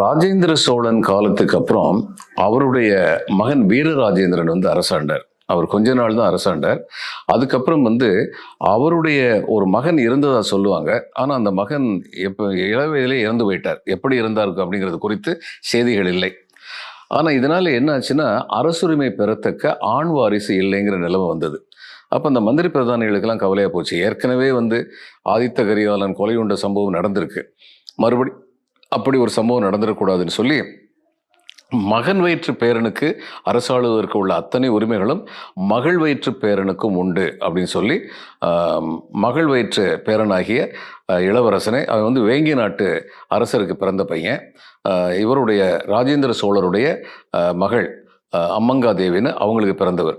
ராஜேந்திர சோழன் காலத்துக்கு அப்புறம் அவருடைய மகன் வீரராஜேந்திரன் வந்து அரசாண்டார். அவர் கொஞ்ச நாள் தான் அரசாண்டார். அதுக்கப்புறம் வந்து அவருடைய ஒரு மகன் இருந்ததா சொல்லுவாங்க. ஆனால் அந்த மகன் எப்போ இளவயதிலே இறந்து போயிட்டார். எப்படி இருந்தாருக்கு அப்படிங்கிறது குறித்து செய்திகள் இல்லை. ஆனால் இதனால் என்ன ஆச்சுன்னா அரசுரிமை பெறத்தக்க ஆண் வாரிசு இல்லைங்கிற நிலைமை வந்தது. அப்போ அந்த மந்திரி பிரதானிகளுக்கெல்லாம் கவலையாக போச்சு. ஏற்கனவே வந்து ஆதித்த கரிகாலன் கொலை உண்ட சம்பவம் நடந்திருக்கு. மறுபடி அப்படி ஒரு சம்பவம் நடந்துடக்கூடாதுன்னு சொல்லி மகன் வயிற்று பேரனுக்கு அரசாளுவதற்கு உள்ள அத்தனை உரிமைகளும் மகள் வயிற்று பேரனுக்கும் உண்டு அப்படின்னு சொல்லி மகள் வயிற்று பேரனாகிய இளவரசனை அவன் வந்து வேங்கி நாட்டு அரசருக்கு பிறந்த பையன். இவருடைய ராஜேந்திர சோழருடைய மகள் அம்மங்கா அம்மங்காதேவின்னு அவங்களுக்கு பிறந்தவர்.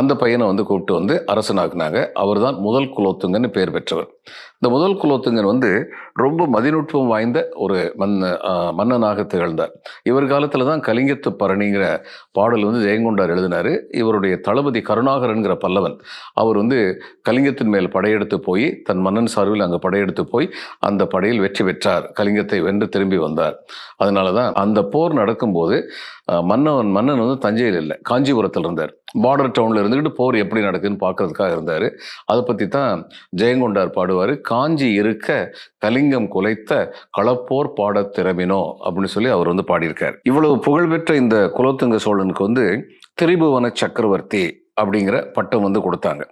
அந்த பையனை வந்து கூப்பிட்டு வந்து அரசனாக்குனாங்க. அவர் தான் முதல் குலோத்துங்கன்னு பேர் பெற்றவர். இந்த முதல் குலோத்துங்கன் வந்து ரொம்ப மதிநுட்பம் வாய்ந்த ஒரு மன்ன மன்னனாக திகழ்ந்தார். இவர் காலத்தில் தான் கலிங்கத்து பரணிங்கிற பாடல் வந்து ஜெயங்கொண்டார் எழுதினார். இவருடைய தளபதி கருணாகரன்கிற பல்லவன் அவர் வந்து கலிங்கத்தின் மேல் படையெடுத்து போய் தன் மன்னன் சார்பில் அங்கே படையெடுத்து போய் அந்த படையில் வெற்றி பெற்றார். கலிங்கத்தை வென்று திரும்பி வந்தார். அதனால தான் அந்த போர் நடக்கும்போது மன்னவன் மன்னன் வந்து தஞ்சையில் இல்லை காஞ்சிபுரத்தில் இருந்தார் பார்டர் டவுனில் இருந்துக்கிட்டு போர் எப்படி நடக்குதுன்னு பார்க்கறதுக்காக இருந்தார். அதை பற்றி தான் ஜெயங்கொண்டார் பாடுவார். காஞ்சி இருக்க கலிங்கம் குலைத்த களப்போர் பாடத் திறமினோ அப்படின்னு சொல்லி அவர் வந்து பாடியிருக்கார். இவ்வளவு புகழ்பெற்ற இந்த குலோத்துங்க சோழனுக்கு வந்து திரிபுவன சக்கரவர்த்தி அப்படிங்கிற பட்டம் வந்து கொடுத்தாங்க.